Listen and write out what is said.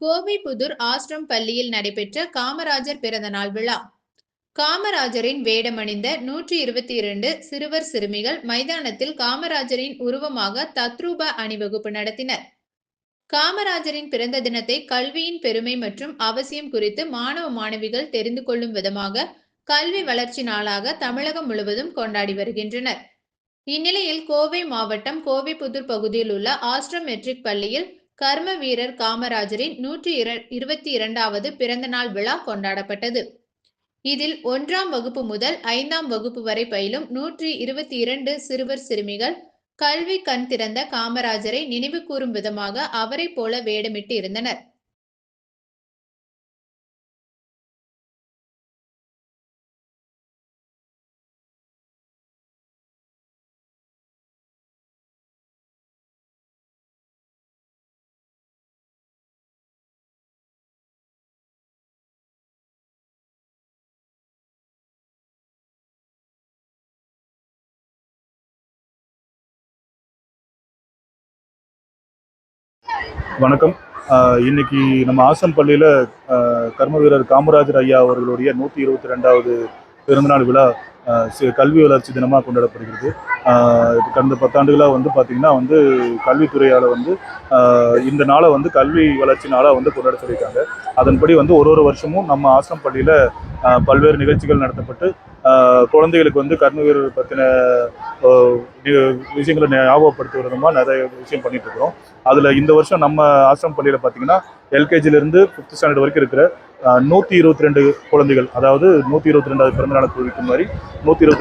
கோவை புதூர் ஆஸ்ரம் பள்ளியில் நடைபெற்ற காமராஜர் பிறந்தநாள் விழா. காமராஜரின் வேடமணிந்த நூற்றி இருபத்தி இரண்டு சிறுவர் சிறுமிகள் மைதானத்தில் காமராஜரின் உருவமாக தத்ரூப அணிவகுப்பு நடத்தினர். காமராஜரின் பிறந்த தினத்தை கல்வியின் பெருமை மற்றும் அவசியம் குறித்து மாணவ மாணவிகள் தெரிந்து கொள்ளும் விதமாக கல்வி வளர்ச்சி நாளாக தமிழகம் முழுவதும் கொண்டாடி வருகின்றனர். இந்நிலையில் கோவை மாவட்டம் கோவை புதூர் பகுதியில் உள்ள ஆஸ்ட்ரம் மெட்ரிக் பள்ளியில் கர்ம வீரர் காமராஜரின் நூற்றி இருபத்தி இரண்டாவது பிறந்தநாள் விழா கொண்டாடப்பட்டது. இதில் ஒன்றாம் வகுப்பு முதல் ஐந்தாம் வகுப்பு வரை பயிலும் நூற்றி இருபத்தி இரண்டு சிறுவர் சிறுமிகள் கல்வி கண் திறந்த காமராஜரை நினைவு கூறும் விதமாக அவரைப் போல வேடமிட்டு இருந்தனர். வணக்கம். இன்னைக்கு நம்ம ஆசம் பள்ளியில் கர்ம வீரர் காமராஜர் ஐயா அவர்களுடைய நூற்றி இருபத்தி ரெண்டாவது பிறந்தநாள் விழா கல்வி வளர்ச்சி தினமாக கொண்டாடப்படுகிறது. கடந்த பத்தாண்டுகளாக வந்து பார்த்திங்கன்னா வந்து கல்வித்துறையால் வந்து இந்த நாளை வந்து கல்வி வளர்ச்சி நாளாக வந்து கொண்டாட சொல்லியிருக்காங்க அதன்படி வந்து ஒரு ஒரு வருஷமும் நம்ம ஆசிரம் பள்ளியில் பல்வேறு நிகழ்ச்சிகள் நடத்தப்பட்டு குழந்தைகளுக்கு வந்து கர்ம வீரர் பற்றின விஷயங்களை ஞாபகப்படுத்தி விதமாக நிறைய விஷயம் பண்ணிட்டு இருக்கிறோம் அதில் இந்த வருஷம் நம்ம ஆசிரம் பள்ளியில் பார்த்தீங்கன்னா எல்கேஜிலேருந்து ஃபிஃப்த் ஸ்டாண்டர்ட் வரைக்கும் இருக்கிற நூற்றி இருபத்தி ரெண்டு குழந்தைகள் அதாவது நூற்றி இருபத்தி ரெண்டாவது பிறந்தநாள் குழுவிக்கு மாதிரி நூற்றி இருபத்தி